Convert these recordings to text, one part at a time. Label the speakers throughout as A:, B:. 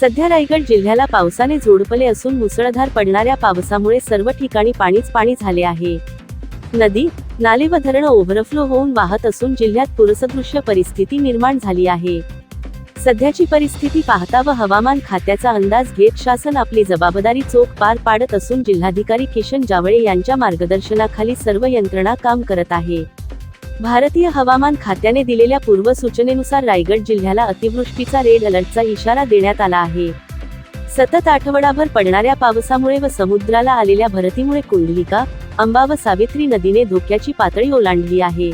A: सध्या रायगड जिल्ह्याला पावसाने झोडपले असून मुसळधार पडणाऱ्या पावसामुळे सर्व ठिकाणी पाणीच पाणी झाले आहे. नदी नाले व धरणं ओव्हरफ्लो होऊन वाहत असून जिल्ह्यात पुरसदृश्य परिस्थिती निर्माण झाली आहे. सध्याची परिस्थिती पाहता व हवामान खात्याचा अंदाज घेत शासन आपली जबाबदारी चोख पार पाडत असून जिल्हाधिकारी किशन जावळे यांच्या मार्गदर्शनाखाली सर्व यंत्रणा काम करत आहे. भारतीय हवामान खात्याने दिलेल्या पूर्वसूचनेनुसार रायगड जिल्ह्याला अतिवृष्टीचा रेड अलर्टचा इशारा देण्यात आला आहे. सतत आठवडाभर पडणाऱ्या पावसामुळे व समुद्राला आलेल्या भरतीमुळे कुंडलिका अंबा व सावित्री नदीने धोक्याची पातळी ओलांडली आहे.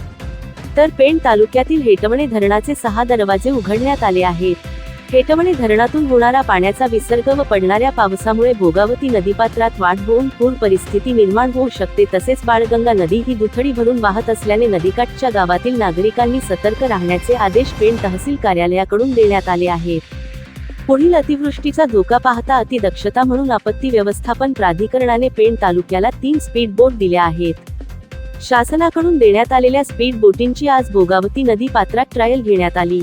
A: तर पेण तालुक्यातील हेटवणे धरणाचे सहा दरवाजे उघडण्यात आले आहेत. खेटवणे धरणातून होणारा पाण्याचा विसर्ग व पडणाऱ्या पावसामुळे भोगावती नदीपात्रात वाढ होऊन पूर परिस्थिती निर्माण होऊ शकते तसेच बाळगंगा नदी ही दुथडी भरून वाहत असल्याने नदीकाठच्या गावातील नागरिकांनी सतर्क राहण्याचे आदेश पेण तहसील कार्यालयाकडून देण्यात आले आहेत. पुढील अतिवृष्टीचा धोका पाहता अतिदक्षता म्हणून आपत्ती व्यवस्थापन प्राधिकरणाने पेण तालुक्याला तीन स्पीड बोट दिल्या आहेत. शासनाकडून देण्यात आलेल्या स्पीड बोटींची आज भोगावती नदी पात्रात ट्रायल घेण्यात आली.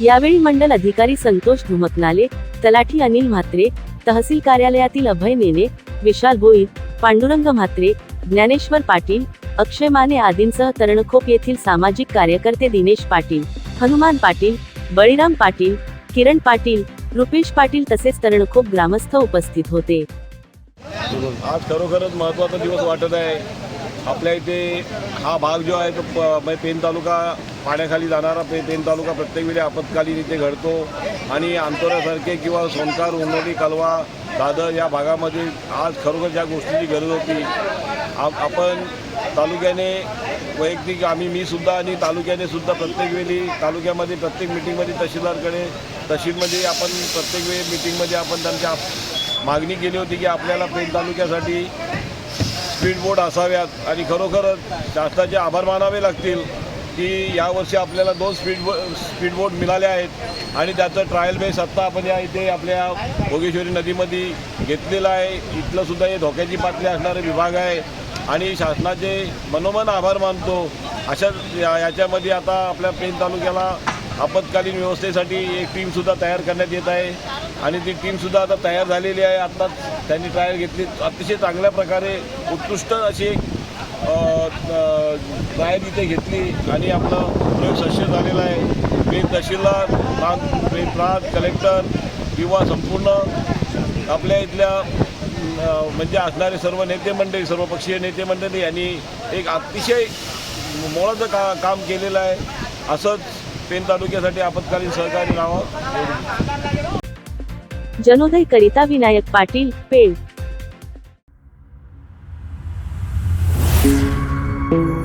A: यावेळी मंडल अधिकारी संतोष धुमकनाले तलाठी अनिल म्हात्रे तहसील कार्यालयातील अभय नेने विशाल भोईर पांडुरंग म्हात्रे ज्ञानेश्वर पाटील अक्षय माने आदींसह तरणखोप येथील सामाजिक कार्यकर्ते दिनेश पाटील हनुमान पाटील बळीराम पाटील किरण पाटील रुपेश पाटील तसेच तरणखोप ग्रामस्थ उपस्थित होते.
B: आज खरोखरच महत्त्वाचा दिवस वाटत आहे. आपल्या इथे हा भाग जो आहे तो म्हणजे पेन तालुका पाण्याखाली जाणारा पे पेन तालुका प्रत्येक वेळी आपत्कालीन इथे घडतो. आणि आंतोऱ्यासारखे किंवा सोनकार उन्नती कलवा दादर या भागामध्ये आज खरोखर ज्या गोष्टीची गरज होती आप आपण तालुक्याने वैयक्तिक आम्ही मी सुद्धा आणि तालुक्याने सुद्धा प्रत्येक वेळी तालुक्यामध्ये प्रत्येक मिटिंगमध्ये तहसीलदारकडे तहसीलमध्ये आपण प्रत्येक वेळी मिटिंगमध्ये आपण त्यांच्या मागणी केली होती की आपल्याला पेन तालुक्यासाठी स्पीड बोट असाव्यात आणि खरोखरच शासनाचे आभार मानावे लागतील. की यावर्षी आपल्याला दोन स्पीड बो स्पीड बोट मिळाल्या आहेत. आणि त्याचं ट्रायल बेस आत्ता आपण या इथे आपल्या भोगेश्वरी नदीमध्ये घेतलेलं आहे. इथलं सुद्धा हे धोक्याची पातळी असणारे विभाग आहे. आणि शासनाचे मनोमन आभार मानतो. अशा या- याच्यामध्ये आता आपल्या पेन तालुक्याला आपत्कालीन व्यवस्थेसाठी एक टीमसुद्धा तयार करण्यात येत आहे. आणि ती टीमसुद्धा आता तयार झालेली आहे. आत्ताच त्यांनी ट्रायल घेतली. अतिशय चांगल्या प्रकारे उत्कृष्ट अशी एक बाहेर इथे घेतली आणि आपलं प्रयोग सस्य झालेला आहे. मी तहसीलदार प्रांत प्रांत कलेक्टर किंवा संपूर्ण आपल्या इथल्या म्हणजे असणारे सर्व नेते मंडळी सर्वपक्षीय नेते मंडळी यांनी एक अतिशय मोळाचं का काम केलेलं आहे. असंच पेन तालुक्यासाठी आपत्कालीन सहकारी राहावं
A: जनोदय करिता विनायक पाटील पेण